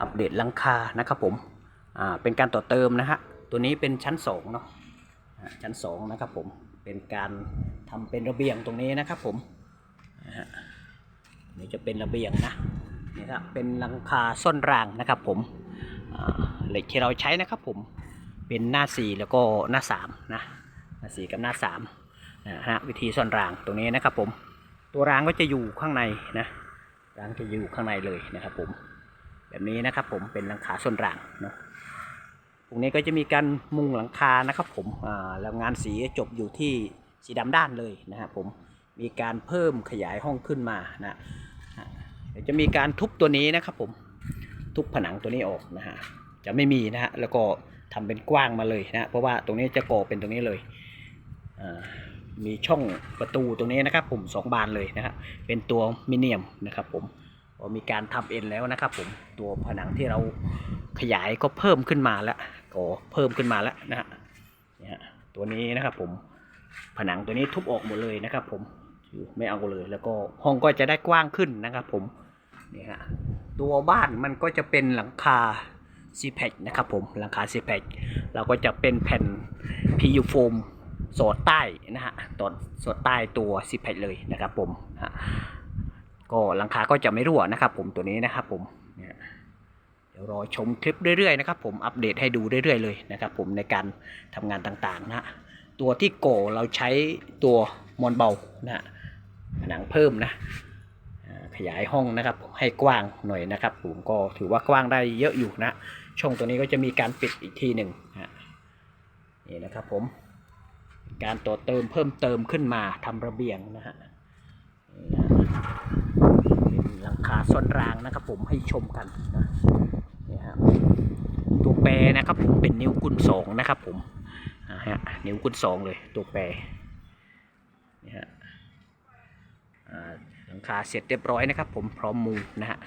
อัปเดตหลังคานะครับผมอ่าเป็นการต่อเติมนะฮะตัวนี้เป็นชั้นสองเนาะชั้นสองนะครับผมเป็นการทำเป็นระเบียงตรงนี้นะครับผมนะฮะนี่จะเป็นระเบียงนะนี่ครับเป็นหลังคาส้นรางนะครับผมเหล็กที่เราใช้นะครับผมเป็นหน้าสี่แล้วก็หน้าสามนะหน้าสี่กับหน้าสามนะฮะวิธีส้นรางตรงนี้นะครับผมตัวรางก็จะอยู่ข้างในนะรางจะอยู่ข้างในเลยนะครับผม แบบนี้นะครับผมเป็นหลังคาส้นรางเนาะตรงนี้ก็จะมีการมุงหลังคานะครับผมอ่าแล้วงานสีจบอยู่ที่สีดำด้านเลยนะครับผมมีการเพิ่มขยายห้องขึ้นมานะเดี๋ยวจะมีการทุบตัวนี้นะครับผมทุบผนังตัวนี้ออกนะฮะจะไม่มีนะฮะแล้วก็ทำเป็นกว้างมาเลยนะเพราะว่าตรงนี้จะก่อเป็นตรงนี้เลยมีช่องประตูตรงนี้นะครับผมสองบานเลยนะครับเป็นตัวมิเนียมนะครับผม ก็มีการทำเอ็นแล้วนะครับผมตัวผนังที่เราขยายก็เพิ่มขึ้นมาแล้วก็เพิ่มขึ้นมาแล้วนะฮะเนี่ยตัวนี้นะครับผมผนังตัวนี้ทุบออกหมดเลยนะครับผมไม่เอาเลย แล้วก็ห้องก็จะได้กว้างขึ้นนะครับผมนี่ฮะตัวบ้านมันก็จะเป็นหลังคาซีแพคนะครับผมหลังคาซีแพคเราก็จะเป็นแผ่น PU โฟมสอดใต้นะฮะตอนสอดใต้ตัวซีแพคเลยนะครับผมฮะ ก็หลังคาก็จะไม่รั่วนะครับ ผมตัวนี้นะครับ ผมเดี๋ยวรอชมคลิปเรื่อยๆนะครับ ผมอัปเดตให้ดูเรื่อยๆเลยนะครับ ผมในการทำงานต่างๆนะตัวที่โกเราใช้ตัวมอนเบานะผนังเพิ่มนะขยายห้องนะครับให้กว้างหน่อยนะครับ ผมก็ถือว่ากว้างได้เยอะอยู่นะ ช่องตัวนี้ก็จะมีการปิดอีกทีหนึ่งนะนี่นะครับผมการต่อเติมเพิ่มเติมขึ้นมาทำระเบียงนะฮะ ขาส้นรางนะครับผมให้ชมกันนะนี่ฮะตัวแปรนะครับผมเป็นนิ้วกุนสองนะครับผมนะฮะนิ้วกุนสองเลยตัวแปรนี่ฮะหลังคาเสร็จเรียบร้อยนะครับผมพร้อมมุงนะฮะ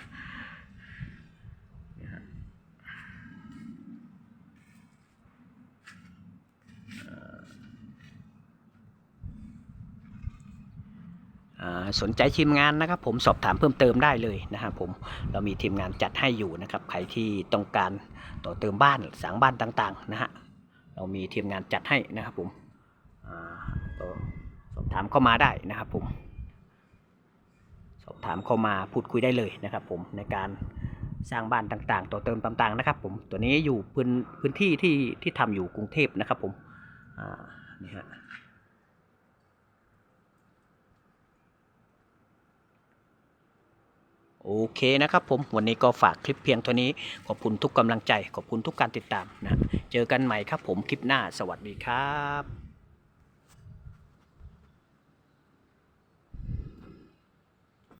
อ่า สนใจทีมงานนะครับ ผมสอบถามเพิ่มเติมได้เลยนะครับผมเรามีทีมงานจัดให้อยู่นะครับใครที่ต้องการต่อเติมบ้านสร้างบ้านต่างๆนะฮะเรามีทีมงานจัดให้นะครับผมอ่าก็สอบถามเข้ามาได้นะครับผมสอบถามเข้ามาพูดคุยได้เลยนะครับ ผมในการสร้างบ้านต่างๆ ต่อเติมต่างๆนะครับ ผมตัวนี้อยู่พื้นพื้นที่ที่ที่ทำอยู่กรุงเทพนะครับ ผมอ่านี่ฮะ โอเคนะครับผม วันนี้ก็ฝากคลิปเพียงเท่านี้ ขอบคุณทุกกำลังใจ ขอบคุณทุกการติดตามนะ เจอกันใหม่ครับผมคลิปหน้า สวัสดีครับ